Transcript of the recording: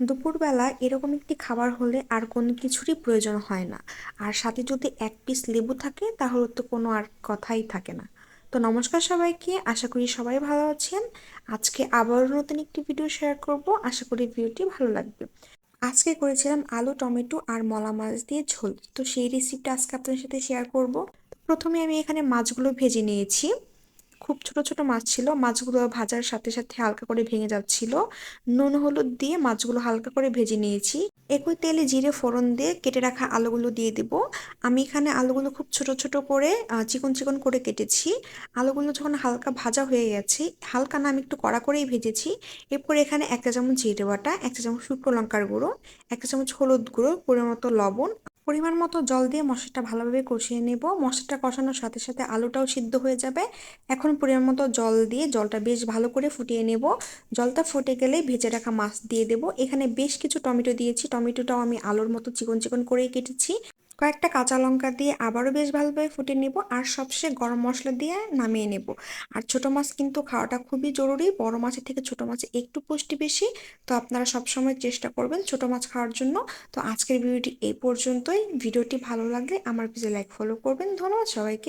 দুপুরবেলা এরকম একটি খাবার হলে আর কোনো কিছুরই প্রয়োজন হয় না। আর সাথে যদি এক পিস লেবু থাকে, তাহলে তো কোনো আর কথাই থাকে না। তো নমস্কার সবাইকে, আশা করি সবাই ভালো আছেন। আজকে আবারও নতুন একটি ভিডিও শেয়ার করব। আশা করি ভিডিওটি ভালো লাগবে। আজকে করেছিলাম আলু, টমেটো আর মলা মাছ দিয়ে ঝোল। তো সেই রেসিপিটা আজকে আপনার সাথে শেয়ার করব। প্রথমে আমি এখানে মাছগুলো ভেজে নিয়েছি। খুব ছোট ছোট মাছ ছিল। মাছগুলো ভাজার সাথে সাথে হালকা করে ভেঙে যাচ্ছিল। নুন, হলুদ দিয়ে মাছগুলো হালকা করে ভেজে নিয়েছি। একই তেলে জিরে, ফোড়ন দিয়ে কেটে রাখা আলুগুলো দিয়ে দিব। আমি এখানে আলুগুলো খুব ছোট ছোট করে চিকন চিকন করে কেটেছি। আলুগুলো যখন হালকা ভাজা হয়ে গেছে, হালকা না, আমি একটু কড়া করেই ভেজেছি। এরপর এখানে একটা চামচ জিরে বাটা একটা চামচ শুকনো লঙ্কার গুঁড়ো একটা চামচ হলুদ গুঁড়ো, পরিমাণ মতো লবণ পরিমাণ মতো জল দিয়ে মশলাটা ভালোভাবে কষিয়ে নেব। মশলাটা কষানোর সাথে সাথে আলুটাও সিদ্ধ হয়ে যাবে। এখন পরিমাণ মতো জল দিয়ে জলটা বেশ ভালো করে ফুটিয়ে নেব। জলটা ফুটে গেলে ভেজে রাখা মাছ দিয়ে দেব। এখানে বেশ কিছু টমেটো দিয়েছি। টমেটোটাও আমি আলুর মতো চিকন চিকন করেই কেটেছি। কয়েকটা কাঁচা লঙ্কা দিয়ে আবারও বেশ ভালোভাবে ফুটিয়ে নেব আর সবচেয়ে গরম মশলা দিয়ে নামিয়ে নেব। আর ছোট মাছ কিন্তু খাওয়াটা খুবই জরুরি, বড় মাছের থেকে ছোট মাছে একটু পুষ্টি বেশি, তো আপনারা সবসময় চেষ্টা করবেন ছোট মাছ খাওয়ার জন্য। তো আজকের ভিডিওটি এই পর্যন্তই। ভিডিওটি ভালো লাগলে আমার পেজে লাইক ফলো করবেন। ধন্যবাদ সবাইকে।